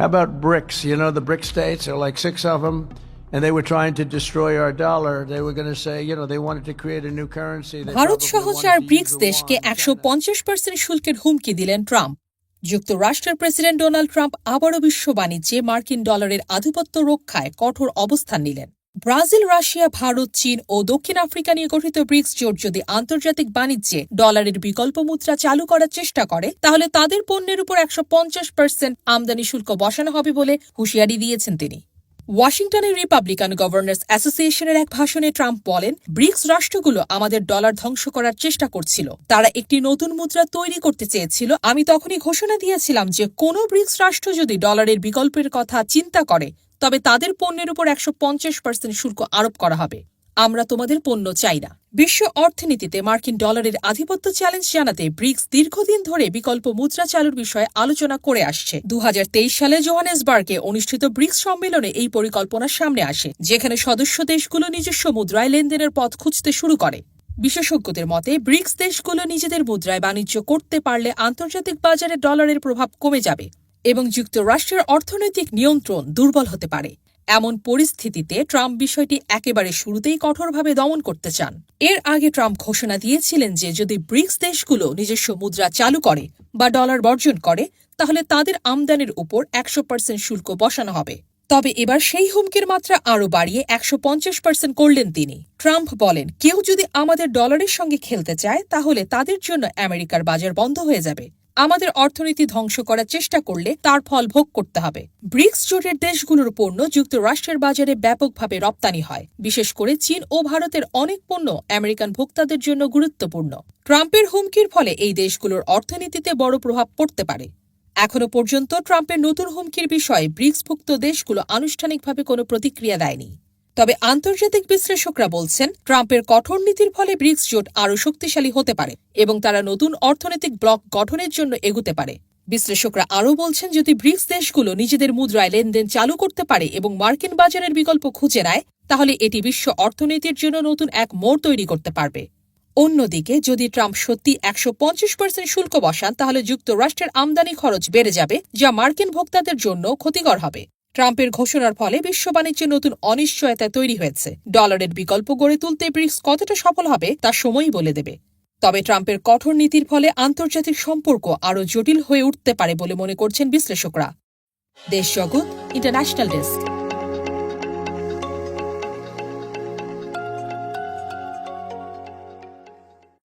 How about BRICS? You know, the BRIC states, there are like six of them, and they were trying to destroy our dollar. They were going to say, you know, they wanted to create a new currency. Bharat সহ চার bricks দেশকে. একশো পঞ্চাশ percent শুল্কের হুমকি দিলেন Trump যুক্তরাষ্ট্রের president Donald Trump আবারও বিশ্ব বাণিজ্যে মার্কিন ডলারের আধিপত্য রক্ষায় কঠোর অবস্থান নিলেন ব্রাজিল, রাশিয়া, ভারত, চীন ও দক্ষিণ আফ্রিকা নিয়ে গঠিত ব্রিক্স জোট যদি আন্তর্জাতিক বাণিজ্যে ডলারের বিকল্প মুদ্রা চালু করার চেষ্টা করে, তাহলে তাদের পণ্যের উপর একশো পঞ্চাশ পার্সেন্ট আমদানি শুল্ক বসানো হবে বলে হুঁশিয়ারি দিয়েছেন তিনি। ওয়াশিংটনের রিপাবলিকান গভর্নর্স অ্যাসোসিয়েশনের এক ভাষণে ট্রাম্প বলেন, ব্রিক্স রাষ্ট্রগুলো আমাদের ডলার ধ্বংস করার চেষ্টা করছিল। তারা একটি নতুন মুদ্রা তৈরি করতে চেয়েছিল। আমি তখনই ঘোষণা দিয়েছিলাম যে কোনো ব্রিক্স রাষ্ট্র যদি ডলারের বিকল্পের কথা চিন্তা করে তবে তাদের পণ্যের উপর একশো পঞ্চাশ পার্সেন্ট শুল্ক আরোপ করা হবে। আমরা তোমাদের পণ্য চাই না। বিশ্ব অর্থনীতিতে মার্কিন ডলারের আধিপত্য চ্যালেঞ্জ জানাতে ব্রিক্স দীর্ঘদিন ধরে বিকল্প মুদ্রা চালুর বিষয়ে আলোচনা করে আসছে। দু হাজার তেইশ সালে জোহানেসবার্গে অনুষ্ঠিত ব্রিক্স সম্মেলনে এই পরিকল্পনা সামনে আসে, যেখানে সদস্য দেশগুলো নিজস্ব মুদ্রায় লেনদেনের পথ খুঁজতে শুরু করে। বিশেষজ্ঞদের মতে, ব্রিক্স দেশগুলো নিজেদের মুদ্রায় বাণিজ্য করতে পারলে আন্তর্জাতিক বাজারে ডলারের প্রভাব কমে যাবে। এবং যুক্তরাষ্ট্রের অর্থনৈতিক নিয়ন্ত্রণ দুর্বল হতে পারে। এমন পরিস্থিতিতে ট্রাম্প বিষয়টি একেবারে শুরুতেই কঠোরভাবে দমন করতে চান। এর আগে ট্রাম্প ঘোষণা দিয়েছিলেন যে যদি ব্রিক্স দেশগুলো নিজস্ব মুদ্রা চালু করে বা ডলার বর্জন করে, তাহলে তাদের আমদানির উপর একশো পার্সেন্ট শুল্ক বসানো হবে। তবে এবার সেই হুমকির মাত্রা আরও বাড়িয়ে একশো পঞ্চাশ পার্সেন্ট করলেন তিনি। ট্রাম্প বলেন, কেউ যদি আমাদের ডলারের সঙ্গে খেলতে চায়, তাহলে তাদের জন্য আমেরিকার বাজার বন্ধ হয়ে যাবে। আমাদের অর্থনীতি ধ্বংস করার চেষ্টা করলে তার ফল ভোগ করতে হবে। ব্রিক্স জোটের দেশগুলোর পণ্য যুক্তরাষ্ট্রের বাজারে ব্যাপকভাবে রপ্তানি হয়। বিশেষ করে চীন ও ভারতের অনেক পণ্য আমেরিকান ভোক্তাদের জন্য গুরুত্বপূর্ণ। ট্রাম্পের হুমকির ফলে এই দেশগুলোর অর্থনীতিতে বড় প্রভাব পড়তে পারে। এখনও পর্যন্ত ট্রাম্পের নতুন হুমকির বিষয়ে ব্রিক্সভুক্ত দেশগুলো আনুষ্ঠানিকভাবে কোনো প্রতিক্রিয়া দেয়নি। তবে আন্তর্জাতিক বিশ্লেষকরা বলছেন, ট্রাম্পের কঠোর নীতির ফলে ব্রিক্স জোট আরও শক্তিশালী হতে পারে এবং তারা নতুন অর্থনৈতিক ব্লক গঠনের জন্য এগুতে পারে। বিশ্লেষকরা আরও বলছেন, যদি ব্রিক্স দেশগুলো নিজেদের মুদ্রায় লেনদেন চালু করতে পারে এবং মার্কিন বাজারের বিকল্প খুঁজে নেয়, তাহলে এটি বিশ্ব অর্থনীতির জন্য নতুন এক মোড় তৈরি করতে পারবে। অন্যদিকে, যদি ট্রাম্প সত্যি একশো পঞ্চাশ পার্সেন্ট শুল্ক বসান, তাহলে যুক্তরাষ্ট্রের আমদানি খরচ বেড়ে যাবে, যা মার্কিন ভোক্তাদের জন্য ক্ষতিকর হবে। ট্রাম্পের ঘোষণার ফলে বিশ্ব বাণিজ্যে নতুন অনিশ্চয়তা তৈরি হয়েছে। ডলারের বিকল্প গড়ে তুলতে ব্রিক্স কতটা সফল হবে, তা সময়ই বলে দেবে। তবে ট্রাম্পের কঠোর নীতির ফলে আন্তর্জাতিক সম্পর্ক আরও জটিল হয়ে উঠতে পারে বলে মনে করছেন বিশ্লেষকরা। দেশ জগৎ, ইন্টারন্যাশনাল ডেস্ক।